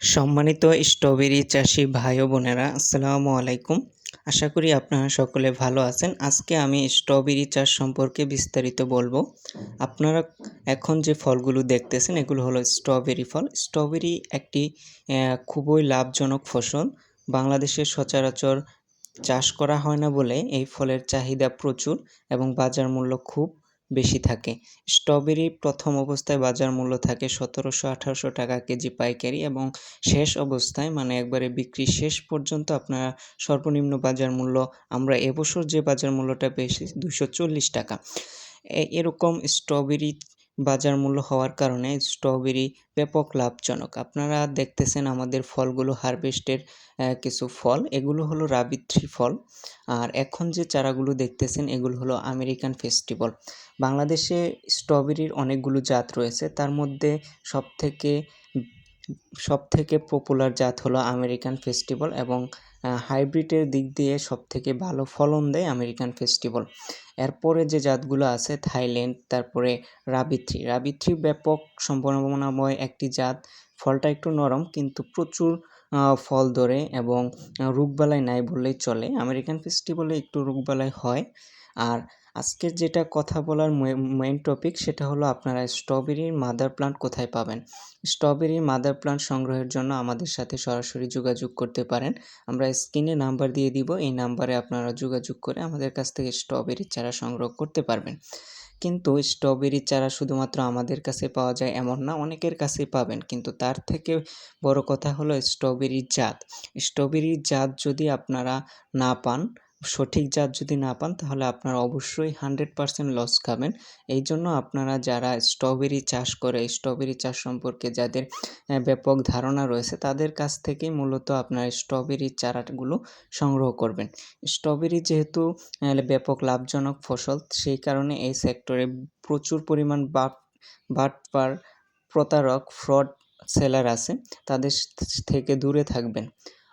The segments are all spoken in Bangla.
সম্মানিত স্ট্রবেরি চাষি ভাই ও বোনেরা, আসসালামু আলাইকুম। আশা করি আপনারা সকলে ভালো আছেন। আজকে আমি স্ট্রবেরি চাষ সম্পর্কে বিস্তারিত বলব। আপনারা এখন যে ফলগুলো দেখতেছেন, এগুলো হলো স্ট্রবেরি ফল। স্ট্রবেরি একটি খুবই লাভজনক ফসল। বাংলাদেশের সচরাচর চাষ করা হয় না বলে এই ফলের চাহিদা প্রচুর এবং বাজার মূল্য খুব বেশি থাকে। স্ট্রবেরি প্রথম অবস্থায় বাজার মূল্য থাকে সতেরোশো আঠারোশো টাকা কেজি পাইকারি এবং শেষ অবস্থায় মানে একবারে বিক্রি শেষ পর্যন্ত আপনারা সর্বনিম্ন বাজার মূল্য, আমরা এবছর যে বাজার মূল্যটা পেয়েছি দুশো চল্লিশ টাকা। এরকম স্ট্রবেরি বাজার মূল্য হওয়ার কারণে স্ট্রবেরি ব্যাপক লাভজনক। আপনারা দেখতেছেন আমাদের ফলগুলো হারভেস্টের কিছু ফল। এগুলো হলো রাবিত্রি ফল। আর এখন যে চারাগুলো দেখতেছেন, এগুলো হলো আমেরিকান ফেস্টিভ্যাল বাংলাদেশে স্ট্রবেরির অনেকগুলো জাত রয়েছে। তার মধ্যে সবথেকে সবথেকে পপুলার জাত হলো আমেরিকান ফেস্টিভ্যাল এবং হাইব্রিডের দিক দিয়ে সবথেকে ভালো ফলন দেয় আমেরিকান ফেস্টিভ্যাল এরপরে যে জাতগুলো আছে, থাইল্যান্ড, তারপরে রাবিথ্রি রাবিথ্রি ব্যাপক সম্ভাবনাময় একটি জাত। ফলটা একটু নরম, কিন্তু প্রচুর ফল ধরে এবং রোগবালাই নাই বললেই চলে। আমেরিকান ফেস্টিভ্যালে একটু রোগবালাই হয়। আর আজকের যেটা কথা বলার মেইন টপিক সেটা হলো আপনারা স্ট্রবেরির মাদার প্লান্ট কোথায় পাবেন? স্ট্রবেরির মাদার প্লান্ট সংগ্রহের জন্য আমাদের সাথে সরাসরি যোগাযোগ করতে পারেন। আমরা স্ক্রিনে নাম্বার দিয়ে দিব, এই নাম্বারে আপনারা যোগাযোগ করে আমাদের কাছ থেকে স্ট্রবেরির চারা সংগ্রহ করতে পারবেন। কিন্তু স্ট্রবেরি চারা শুধুমাত্র আমাদের কাছে পাওয়া যায় এমন না, অনেকের কাছেই পাবেন। কিন্তু তার থেকে বড় কথা হলো স্ট্রবেরির জাত। স্ট্রবেরির জাত যদি আপনারা না পান সঠিক জাত যদি না পান, তাহলে আপনারা অবশ্যই হান্ড্রেড পারসেন্ট লস খাবেন। এই জন্য আপনারা যারা স্ট্রবেরি চাষ করে স্ট্রবেরি চাষ সম্পর্কে যাদের ব্যাপক ধারণা রয়েছে, তাদের কাছ থেকেই মূলত আপনার স্ট্রবেরি চারাগুলো সংগ্রহ করবেন। স্ট্রবেরি যেহেতু ব্যাপক লাভজনক ফসল, সেই কারণে এই সেক্টরে প্রচুর পরিমাণ বাট, বাটপার, প্রতারক ফ্রড সেলার আছে, তাদের থেকে দূরে থাকবেন।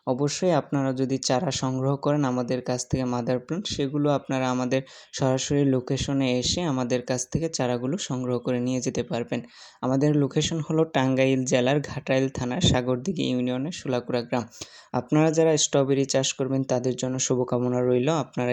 অবশ্যই আপনারা যদি চারা সংগ্রহ করেন আমাদের কাছ থেকে মাদার প্লান্ট সেগুলো আপনারা আমাদের সরাসরি লোকেশনে এসে আমাদের কাছ থেকে চারাগুলো সংগ্রহ করে নিয়ে যেতে পারবেন। আমাদের লোকেশন হলো টাঙ্গাইল জেলার ঘাটাইল থানার সাগরদিঘি ইউনিয়নের সুলাকুড়া গ্রাম। আপনারা যারা স্ট্রবেরি চাষ করবেন, তাদের জন্য শুভকামনা রইল। আপনারা